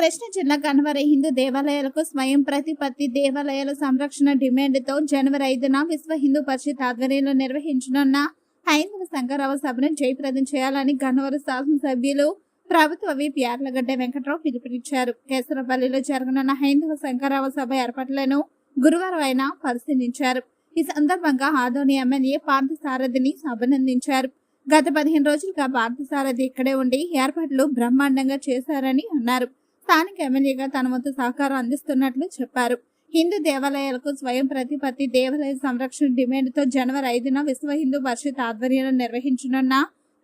కృష్ణ జిల్లా కనవరి హిందూ దేవాలయాలకు స్వయం ప్రతిపత్తి దేవాలయాల సంరక్షణ డిమాండ్తో జనవరి ఐదున విశ్వ హిందూ పరిషత్ ఆధ్వర్యంలో నిర్వహించనున్న హైందవ సంఘరావ సభను జయప్రదం చేయాలని గన్నవరం శాసనసభ్యులు ప్రభుత్వ విప్ యార్లగడ్డ వెంకట్రావు పిలుపునిచ్చారు. కేసరపల్లిలో జరగనున్న హైందవ సంఘరావ సభ ఏర్పాట్లను గురువారం ఆయన పరిశీలించారు. ఈ సందర్భంగా ఆదోని ఎమ్మెల్యే పార్థసారథిని అభినందించారు. గత పదిహేను రోజులుగా పార్థసారథి ఇక్కడే ఉండి ఏర్పాట్లు బ్రహ్మాండంగా చేశారని అన్నారు. స్థానిక ఎమ్మెల్యేగా తన వంతు సహకారం అందిస్తున్నట్లు చెప్పారు. హిందూ దేవాలయాలకు స్వయం ప్రతిపత్తి దేవాలయ సంరక్షణ డిమాండ్తో జనవరి ఐదున విశ్వ హిందూ పరిషత్ ఆధ్వర్యంలో నిర్వహించనున్న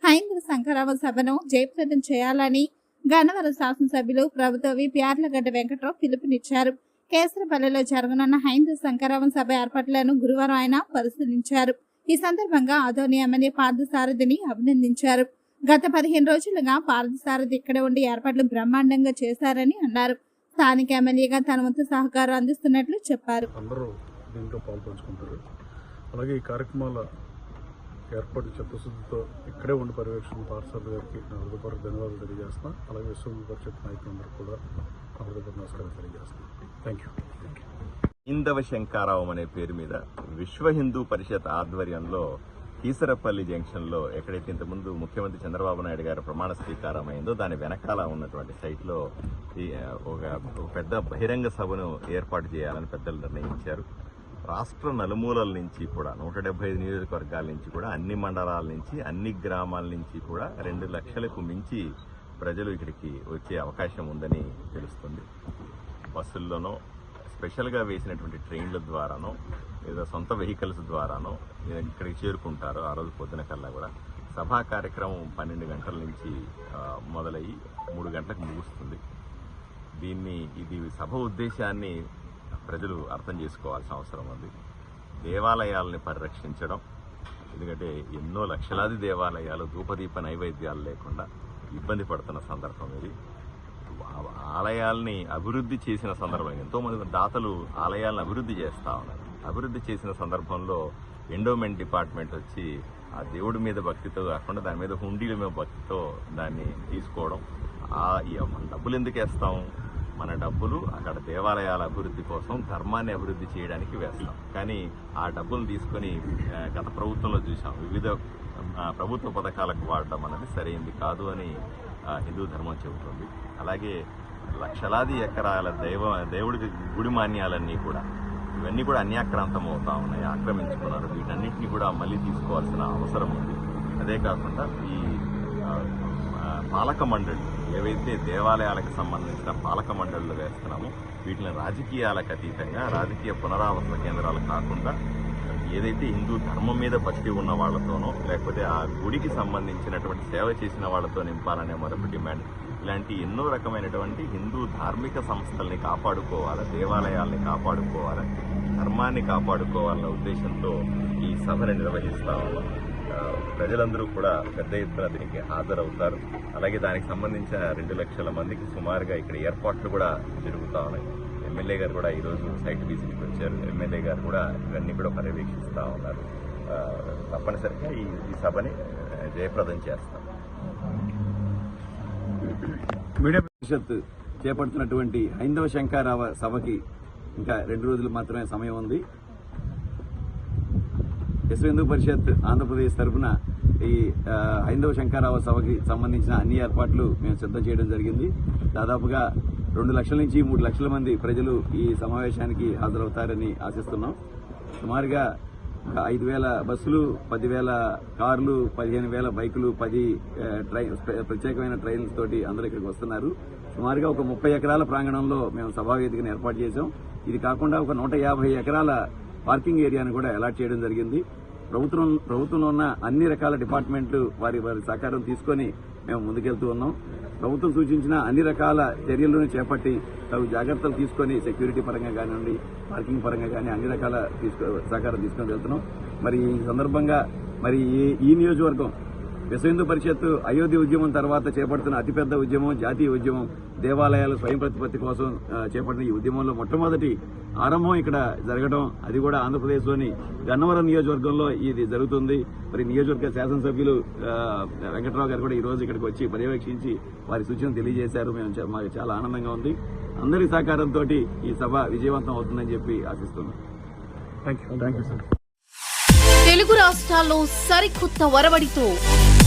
హైందవ సంకరామ సభను జయప్రదం చేయాలని గన్నవరం శాసనసభ్యులు ప్రభుత్వ ప్యార్లగడ్డ వెంకట్రావు పిలుపునిచ్చారు. కేసరపల్లిలో జరగనున్న హైందవ సంకరామ సభ ఏర్పాట్లను గురువారం ఆయన పరిశీలించారు. ఈ సందర్భంగా ఆదోని ఎమ్మెల్యే పార్థసారథిని అభినందించారు. గత పదిహేను రోజులుగా పార్థసారథి ఇక్కడ ఉండి ఏర్పాట్లు బ్రహ్మాండంగా చేశారని అన్నారు. స్థానిక ఎమ్మెల్యేగా తన వంతు సహకారం అందిస్తున్నట్లు చెప్పారు. అందరూ దీంట్లో పాల్పంచుకుంటారు. అలాగే ఈ కార్యక్రమాల ఏర్పాటు చిత్తశుద్ధితో ఇక్కడే ఉండి పర్యవేక్షణ పార్సల్ గారికి నా హృదయపూర్వక ధన్యవాదాలు తెలియజేస్తున్నా. అలాగే విశ్వ పరిషత్ నాయకులందరూ కూడా నా హృదయపూర్వక నమస్కారం తెలియజేస్తున్నాను థ్యాంక్ యూ హైందవ శంకారావం అనే పేరు మీద విశ్వ హిందూ పరిషత్ ఆధ్వర్యంలో కీసరపల్లి జంక్షన్లో ఎక్కడైతే ఇంతకుముందు ముఖ్యమంత్రి చంద్రబాబు నాయుడు గారు ప్రమాణ స్వీకారం అయిందో దాని వెనకాల ఉన్నటువంటి సైట్లో ఈ, ఒక ఒక పెద్ద బహిరంగ సభను ఏర్పాటు చేయాలని పెద్దలు నిర్ణయించారు. రాష్ట్ర నలుమూలల నుంచి కూడా నూట డెబ్బై ఐదు నియోజకవర్గాల నుంచి కూడా అన్ని మండలాల నుంచి అన్ని గ్రామాల నుంచి కూడా రెండు లక్షలకు మించి ప్రజలు ఇక్కడికి వచ్చే అవకాశం ఉందని తెలుస్తుంది. బస్సుల్లోనో స్పెషల్గా వేసినటువంటి ట్రైన్ల ద్వారానో లేదా సొంత వెహికల్స్ ద్వారానో ఇక్కడికి చేరుకుంటారు ఆ రోజు పొద్దున కల్లా కూడా సభా కార్యక్రమం పన్నెండు గంటల నుంచి మొదలయ్యి మూడు గంటలకు ముగుస్తుంది. దీన్ని ఇది సభ ఉద్దేశాన్ని ప్రజలు అర్థం చేసుకోవాల్సిన అవసరం ఉంది. దేవాలయాల్ని పరిరక్షించడం ఎందుకంటే ఎన్నో లక్షలాది దేవాలయాలు ధూపదీప నైవేద్యాలు లేకుండా ఇబ్బంది పడుతున్న సందర్భం ఇది. ఆలయాల్ని అభివృద్ధి చేసిన సందర్భం. ఎంతోమంది దాతలు ఆలయాలను అభివృద్ధి చేస్తా ఉన్నారు. అభివృద్ధి చేసిన సందర్భంలో ఎండోమెంట్ డిపార్ట్మెంట్ వచ్చి ఆ దేవుడి మీద భక్తితో కాకుండా దాని మీద హుండీల మీద భక్తితో దాన్ని తీసుకోవడం. ఆ ఈ మన డబ్బులు ఎందుకు వేస్తాం? మన డబ్బులు అక్కడ దేవాలయాల అభివృద్ధి కోసం ధర్మాన్ని అభివృద్ధి చేయడానికి వేస్తాం. కానీ ఆ డబ్బులు తీసుకొని గత ప్రభుత్వంలో చూసాం. వివిధ ప్రభుత్వ పథకాలకు వాడడం అనేది సరైంది కాదు అని ఆ, హిందూ ధర్మం చెబుతుంది. అలాగే లక్షలాది ఎకరాల దైవ దేవుడి గుడి మాన్యాలన్నీ కూడా ఇవన్నీ కూడా అన్యాక్రాంతం అవుతా ఉన్నాయి ఆక్రమించుకున్నారు. వీటన్నిటిని కూడా మళ్ళీ తీసుకోవాల్సిన అవసరం ఉంది. అదే కాకుండా ఈ పాలక మండలి ఏవైతే దేవాలయాలకు సంబంధించిన పాలక మండళ్ళు వేస్తున్నామో వీటిని రాజకీయాలకు అతీతంగా రాజకీయ పునరావాస కేంద్రాలు కాకుండా ఏదైతే హిందూ ధర్మం మీద భక్తి ఉన్న వాళ్ళతోనో లేకపోతే ఆ గుడికి సంబంధించినటువంటి సేవ చేసిన వాళ్ళతో నింపాలనే మరొక డిమాండ్. ఇలాంటి ఎన్నో రకమైనటువంటి హిందూ ధార్మిక సంస్థల్ని కాపాడుకోవాలి దేవాలయాల్ని కాపాడుకోవాలి ధర్మాన్ని కాపాడుకోవాలన్న ఉద్దేశంతో ఈ సభను నిర్వహిస్తా ఉన్నాం. ప్రజలందరూ కూడా పెద్ద ఎత్తున దీనికి హాజరవుతారు. అలాగే దానికి సంబంధించిన రెండు లక్షల మందికి సుమారుగా ఇక్కడ ఏర్పాట్లు కూడా జరుగుతూ ఉన్నాయి. ఎమ్మెల్యే గారు కూడా ఈరోజు సైట్ విజిట్కి వచ్చారు. ఎమ్మెల్యే గారు కూడా ఇవన్నీ కూడా పర్యవేక్షిస్తూ ఉన్నారు. తప్పనిసరిగా ఈ ఈ సభని జయప్రదం చేస్తాం. మీడియా పరిషత్ చేపడుతున్నటువంటి హైందవ శంకారావ సభకి ఇంకా రెండు రోజులు మాత్రమే సమయం ఉంది. విశ్వ హిందూ పరిషత్ ఆంధ్రప్రదేశ్ తరఫున ఈ హైందవ శంకారావ సభకి సంబంధించిన అన్ని ఏర్పాట్లు మేము సిద్ధం చేయడం జరిగింది. దాదాపుగా రెండు లక్షల నుంచి మూడు లక్షల మంది ప్రజలు ఈ సమావేశానికి హాజరవుతారని ఆశిస్తున్నాం. సుమారుగా ఐదు వేల బస్సులు పదివేల కార్లు పదిహేను వేల బైకులు పది ట్రైన్ ప్రత్యేకమైన ట్రైన్స్ తోటి అందరూ ఇక్కడికి వస్తున్నారు. సుమారుగా ఒక ముప్పై ఎకరాల ప్రాంగణంలో మేము సభావేదికను ఏర్పాటు చేశాం. ఇది కాకుండా ఒక నూట యాభై ఎకరాల పార్కింగ్ ఏరియాను కూడా అలాట్ చేయడం జరిగింది. ప్రభుత్వం ప్రభుత్వంలో ఉన్న అన్ని రకాల డిపార్ట్మెంట్లు వారి వారి సహకారం తీసుకొని మేము ముందుకెళ్తూ ఉన్నాం. ప్రభుత్వం సూచించిన అన్ని రకాల చర్యలను చేపట్టి తగు జాగ్రత్తలు తీసుకొని సెక్యూరిటీ పరంగా కానివ్వండి పార్కింగ్ పరంగా కానీ అన్ని రకాల తీసుకో సహకారం తీసుకొని వెళ్తున్నాం. మరి ఈ సందర్భంగా మరి ఈ- ఈ నియోజకవర్గం విశ్వ హిందూ పరిషత్ అయోధ్య ఉద్యమం తర్వాత చేపడుతున్న అతిపెద్ద ఉద్యమం జాతీయ ఉద్యమం దేవాలయాల స్వయం ప్రతిపత్తి కోసం చేపట్టిన ఈ ఉద్యమంలో మొట్టమొదటి ఆరంభం ఇక్కడ జరగడం. అది కూడా ఆంధ్రప్రదేశ్లోని గన్నవరం నియోజకవర్గంలో ఇది జరుగుతుంది. మరి నియోజకవర్గ శాసనసభ్యులు వెంకట్రావు గారు కూడా ఈ రోజు ఇక్కడికి వచ్చి పర్యవేక్షించి వారి సూచనలు తెలియజేశారు. మేము మాకు చాలా ఆనందంగా ఉంది. అందరి సహకారంతో ఈ సభ విజయవంతం అవుతుందని చెప్పి ఆశిస్తున్నాం. Thank you thank you sir Telugu రాష్ట్రాల్లో సరికొత్త వరవడితో